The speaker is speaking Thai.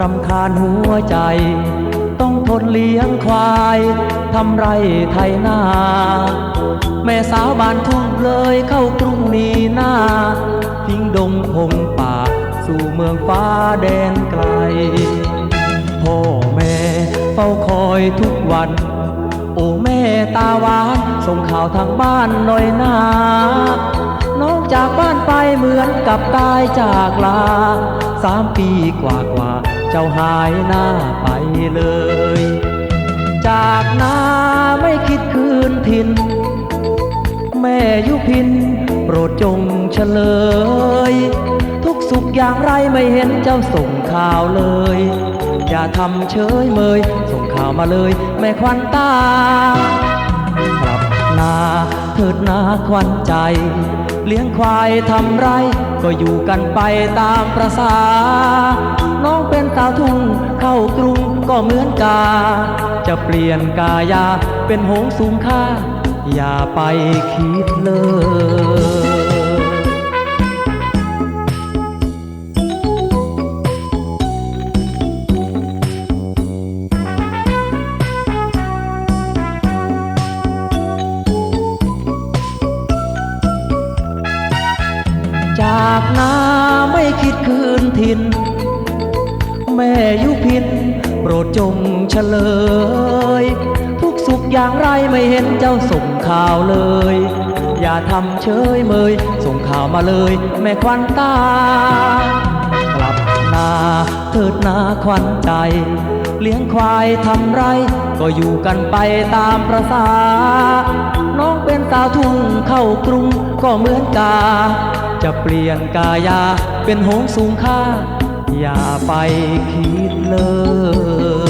รำคาญหัวใจ ต้องทนเลี้ยงควายทำไรไถนา แม่สาวบ้านทุ่งเลยเข้ากรุงนีหน้า ทิ้งดงพงป่า สู่เมืองฟ้าแดนไกล พ่อแม่เฝ้าคอยทุกวัน โอ้แม่ตาหวานส่งข่าวทางบ้านหน่อยนาน้องจากบ้านไปเหมือนกับตายจากลา สามปีกว่ากว่าๆเจ้าหายหน้าไปเลย จากนาไม่คิดคืนถิ่นแม่ยุพิน โปรดจงเฉลย ทุกสุขอย่างไรไม่เห็นเจ้าส่งข่าวเลย อย่าทำเฉยเมย ส่งข่าวมาเลย แม่ควันตากลับนาเถิดนาควันใจ เลี้ยงควายทำไร ก็อยู่กันไปตามประษา น้องเป็นสาวทุ่งเข้ากรุงก็เหมือนกา จะเปลี่ยนกายาเป็นหงส์สูงค่า อย่าไปคิดเลย จากนาไม่คิดคืนถิ่นแม่ยุพิน โปรดจงเฉลย ทุกสุขอย่างไรไม่เห็นเจ้าส่งข่าวเลย อย่าทำเฉยเมย ส่งข่าวมาเลย แม่ควันตา กลับนาเถิดนาควันใจ เลี้ยงควายทำไร ก็อยู่กันไปตามประษา น้องเป็นสาวทุ่งเข้ากรุงก็เหมือนกา จะเปลี่ยนกายาเป็นหงส์สูงค่า อย่าไปคิดเลย